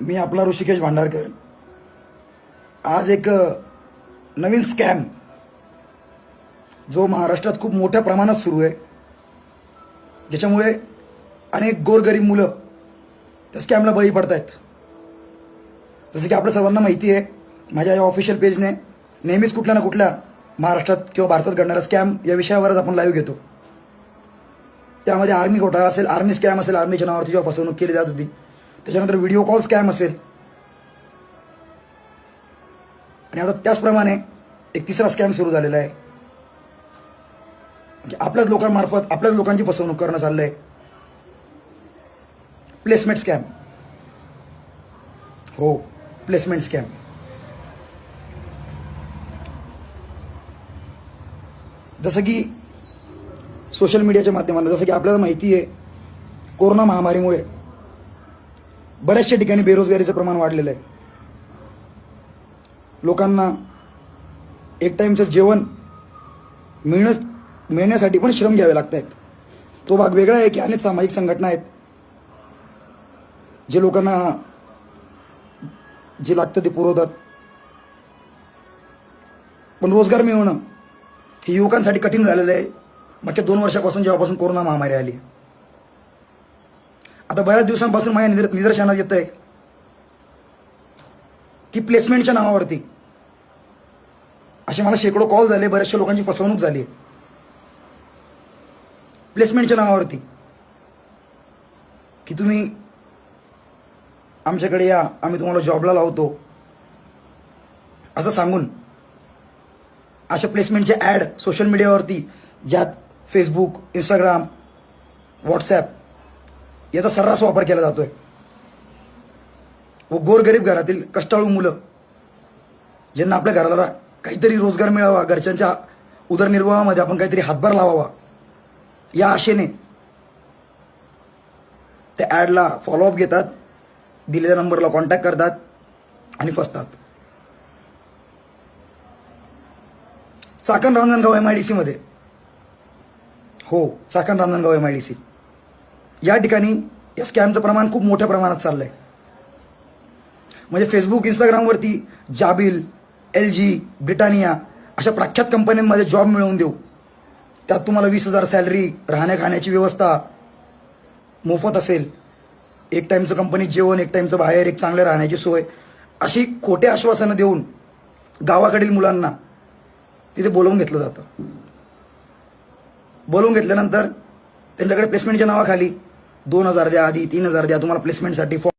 मी आपला ऋषिकेश भांडारकर. आज एक नवीन स्कॅम जो महाराष्ट्रात खूप मोठ्या प्रमाणात सुरू आहे. ज्याच्यामुळे अनेक गोरगरीब मुलं त्या स्कॅमला बळी पडत आहेत जसं की आपल्या सर्वांना माहिती आहे माझ्या या ऑफिशियल पेजने नेहमीच कुठल्या ना कुठल्या महाराष्ट्रात किंवा भारतात घडणारा स्कॅम या विषयावरच आपण लाईव्ह घेतो. त्यामध्ये आर्मी घोटाळा असेल आर्मी स्कॅम असेल आर्मीच्या नावावरती जेव्हा फसवणूक केली जात होती त्याच्यानंतर व्हिडिओ कॉल स्कॅम असेल. आणि आता त्याचप्रमाणे एक तिसरा स्कॅम सुरू झालेला आहे. म्हणजे आपल्याच लोकांमार्फत आपल्याच लोकांची फसवणूक करणं चाललंय. प्लेसमेंट स्कॅम हो प्लेसमेंट स्कॅम जसं की सोशल मीडियाच्या माध्यमातून जसं की आपल्याला माहिती आहे कोरोना महामारीमुळे बऱ्याचशा ठिकाणी बेरोजगारीचं प्रमाण वाढलेलं आहे. लोकांना एक टाईमचं जेवण मिळणं मिळण्यासाठी पण श्रम घ्यावे लागत आहेत तो भाग वेगळा आहे की अनेक सामाजिक संघटना आहेत जे लोकांना जे लागतं ते पुरवतात. पण रोजगार मिळवणं हे युवकांसाठी कठीण झालेलं आहे. मागच्या दोन वर्षापासून जेव्हापासून कोरोना महामारी आली आता बऱ्याच दिवसांपासून माझ्या निदर निदर्शनात येत आहे की प्लेसमेंटच्या नावावरती. असे मला शेकडो कॉल झाले बऱ्याचशा लोकांची फसवणूक झाली. प्लेसमेंटच्या नावावरती. की तुम्ही आमच्याकडे या आम्ही तुम्हाला जॉबला लावतो. असं सांगून अशा प्लेसमेंटचे ॲड सोशल मीडियावरती ज्यात फेसबुक इंस्टाग्राम व्हॉट्सॲप याचा सर्रास वापर केला जातोय. व गोरगरीब घरातील कष्टाळू मुलं ज्यांना आपल्या घराला काहीतरी रोजगार मिळावा घरच्यांच्या उदरनिर्वाहामध्ये आपण काहीतरी हातभार लावावा या आशेने त्या ॲडला फॉलोअप घेतात दिलेल्या नंबरला कॉन्टॅक्ट करतात आणि फसतात. Chakan Ranjangaon M I D सीमध्ये हो Chakan Ranjangaon M I D C या ठिकाणी या स्कॅमचं प्रमाण खूप मोठ्या प्रमाणात चाललं आहे म्हणजे फेसबुक इंस्टाग्रामवरती जाबिल एल जी ब्रिटानिया अशा प्रख्यात कंपन्यांमध्ये जॉब मिळवून देऊ. त्यात तुम्हाला वीस हजार सॅलरी राहण्या खाण्याची व्यवस्था मोफत असेल. एक टाईमचं कंपनीत जेवण एक टाईमचं बाहेर एक चांगल्या राहण्याची सोय. अशी खोटे आश्वासनं देऊन गावाकडील मुलांना तिथे बोलवून घेतलं जातं. बोलवून घेतल्यानंतर त्यांच्याकडे प्लेसमेंटच्या नावाखाली दोन हजार द्या आधी तीन हजार द्या तुम्हाला प्लेसमेंटसाठी फॉर्म